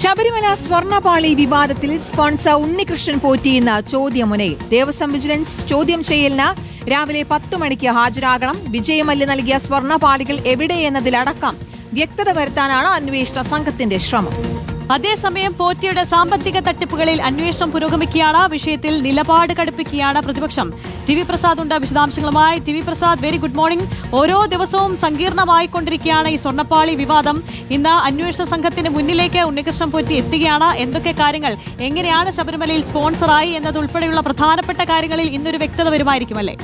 ശബരിമല സ്വർണപാളി വിവാദത്തിൽ സ്പോൺസർ ഉണ്ണികൃഷ്ണൻ പോറ്റിയെന്ന ചോദ്യമുനയിൽ. ദേവസ്വം വിജിലൻസ് ചോദ്യം ചെയ്യലിന് രാവിലെ പത്തു മണിക്ക് ഹാജരാകണം. വിജയമല്യ നൽകിയ സ്വർണപാളികൾ എവിടെയെന്നതിലടക്കം വ്യക്തത വരുത്താനാണ് അന്വേഷണ സംഘത്തിന്റെ ശ്രമം. അതേസമയം പോറ്റിയുടെ സാമ്പത്തിക തട്ടിപ്പുകളിൽ അന്വേഷണം പുരോഗമിക്കുകയാണ്. വിഷയത്തിൽ നിലപാട് കടുപ്പിക്കുകയാണ് പ്രതിപക്ഷം. ടി വി പ്രസാദ് ഉണ്ട്. വിശദാംശങ്ങളുമായി T V Prasad. Very good morning. ഓരോ ദിവസവും സങ്കീർണമായിക്കൊണ്ടിരിക്കുകയാണ് ഈ സ്വർണപ്പാളി വിവാദം. ഇന്ന് അന്വേഷണ സംഘത്തിന് മുന്നിലേക്ക് ഉണ്ണികൃഷ്ണൻ പോറ്റി എത്തുകയാണ്. എന്തൊക്കെ കാര്യങ്ങൾ? എങ്ങനെയാണ് ശബരിമലയിൽ സ്പോൺസറായി എന്നതുൾപ്പെടെയുള്ള പ്രധാനപ്പെട്ട കാര്യങ്ങളിൽ ഇന്നൊരു വ്യക്തത വരുമായിരിക്കും അല്ലേ?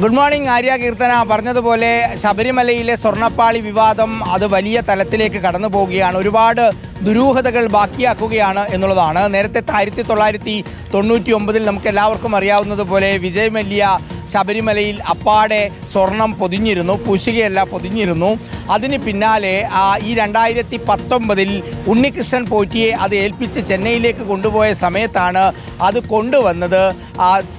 Good morning Arya Keerthana. പറഞ്ഞതുപോലെ ശബരിമലയിലെ സ്വർണപ്പാളി വിവാദം അത് വലിയ തലത്തിലേക്ക് കടന്നു പോവുകയാണ് ഒരുപാട് ദുരൂഹതകൾ ബാക്കിയാക്കുകയാണ് എന്നുള്ളതാണ്. നേരത്തെ ആയിരത്തി തൊള്ളായിരത്തി തൊണ്ണൂറ്റി ഒമ്പതിൽ നമുക്ക് എല്ലാവർക്കും അറിയാവുന്നതുപോലെ വിജയ് മല്യ ശബരിമലയിൽ അപ്പാടെ സ്വർണം പൊതിഞ്ഞിരുന്നു പൂശുകയല്ല പൊതിഞ്ഞിരുന്നു. അതിന് പിന്നാലെ ഈ രണ്ടായിരത്തി പത്തൊമ്പതിൽ ഉണ്ണികൃഷ്ണൻ പോറ്റിയെ അത് ഏൽപ്പിച്ച് ചെന്നൈയിലേക്ക് കൊണ്ടുപോയ സമയത്താണ് അത് കൊണ്ടുവന്നത്.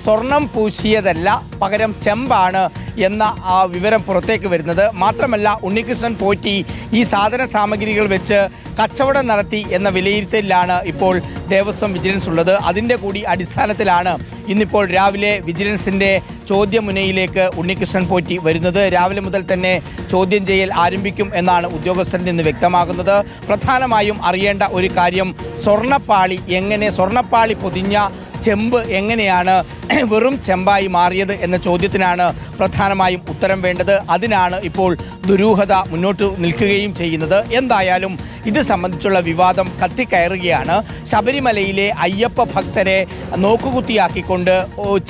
സ്വർണം പൂശിയതല്ല പകരം ചെമ്പാണ് എന്ന ആ വിവരം പുറത്തേക്ക് വരുന്നത്. മാത്രമല്ല ഉണ്ണികൃഷ്ണൻ പോറ്റി ഈ സാധന സാമഗ്രികൾ വെച്ച് കച്ചവടം നടത്തി എന്ന വിലയിരുത്തലിലാണ് ഇപ്പോൾ ദേവസ്വം വിജിലൻസ് ഉള്ളത്. അതിന്റെ കൂടി അടിസ്ഥാനത്തിലാണ് ഇന്നിപ്പോൾ രാവിലെ വിജിലൻസിന്റെ ചോദ്യമുനയിലേക്ക് ഉണ്ണികൃഷ്ണൻ പോറ്റി വരുന്നത്. രാവിലെ മുതൽ തന്നെ ചോദ്യം ചെയ്യൽ ആരംഭിക്കും എന്നാണ് ഉദ്യോഗസ്ഥരിൽ നിന്ന് വ്യക്തമാകുന്നത്. പ്രധാനമായും അറിയേണ്ട ഒരു കാര്യം സ്വർണപ്പാളി എങ്ങനെ സ്വർണപ്പാളി പൊതിഞ്ഞ ചെമ്പ് എങ്ങനെയാണ് വെറും ചെമ്പായി മാറിയത് എന്ന ചോദ്യത്തിനാണ് പ്രധാനമായും ഉത്തരം വേണ്ടത്. അതിനാണ് ഇപ്പോൾ ദുരൂഹത മുന്നോട്ട് നിൽക്കുകയും ചെയ്യുന്നത്. എന്തായാലും ഇത് സംബന്ധിച്ചുള്ള വിവാദം കത്തിക്കയറുകയാണ്. ശബരിമലയിലെ അയ്യപ്പ ഭക്തരെ നോക്കുകുത്തിയാക്കിക്കൊണ്ട്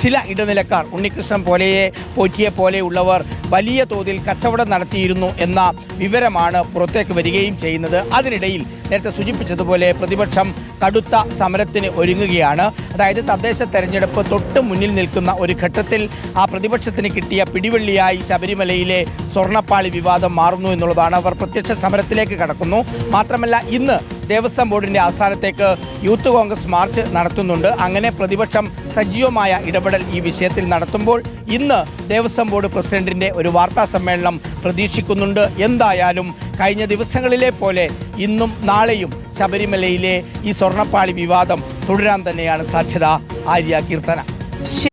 ചില ഇടനിലക്കാർ ഉണ്ണികൃഷ്ണൻ പോലെയെ പോറ്റിയെ പോലെയുള്ളവർ വലിയ തോതിൽ കച്ചവടം നടത്തിയിരുന്നു എന്ന വിവരമാണ് പുറത്തേക്ക് വരികയും ചെയ്യുന്നത്. അതിനിടയിൽ നേരത്തെ സൂചിപ്പിച്ചതുപോലെ പ്രതിപക്ഷം കടുത്ത സമരത്തിന് ഒരുങ്ങുകയാണ്. അതായത് തദ്ദേശ തെരഞ്ഞെടുപ്പ് തൊട്ട് മുന്നിൽ നിൽക്കുന്ന ഒരു ഘട്ടത്തിൽ ആ പ്രതിപക്ഷത്തിന് കിട്ടിയ പിടിവെള്ളിയായി ശബരിമലയിലെ സ്വർണപ്പാളി വിവാദം മാറുന്നു എന്നുള്ളതാണ് അവർ പ്രത്യക്ഷ സമരത്തിലേക്ക് കടക്കുന്നു. മാത്രമല്ല ഇന്ന് ദേവസ്വം ബോർഡിന്റെ ആസ്ഥാനത്തേക്ക് യൂത്ത് കോൺഗ്രസ് മാർച്ച് നടത്തുന്നുണ്ട്. അങ്ങനെ പ്രതിപക്ഷം സജീവമായ ഇടപെടൽ ഈ വിഷയത്തിൽ നടത്തുമ്പോൾ ഇന്ന് ദേവസ്വം ബോർഡ് പ്രസിഡന്റിന്റെ ഒരു വാർത്താ സമ്മേളനം പ്രതീക്ഷിക്കുന്നുണ്ട്. എന്തായാലും കഴിഞ്ഞ ദിവസങ്ങളിലെ പോലെ ഇന്നും നാളെയും ശബരിമലയിലെ ഈ സ്വർണപ്പാളി വിവാദം തുടരാൻ തന്നെയാണ് സാധ്യത. ആര്യ കീർത്തന. share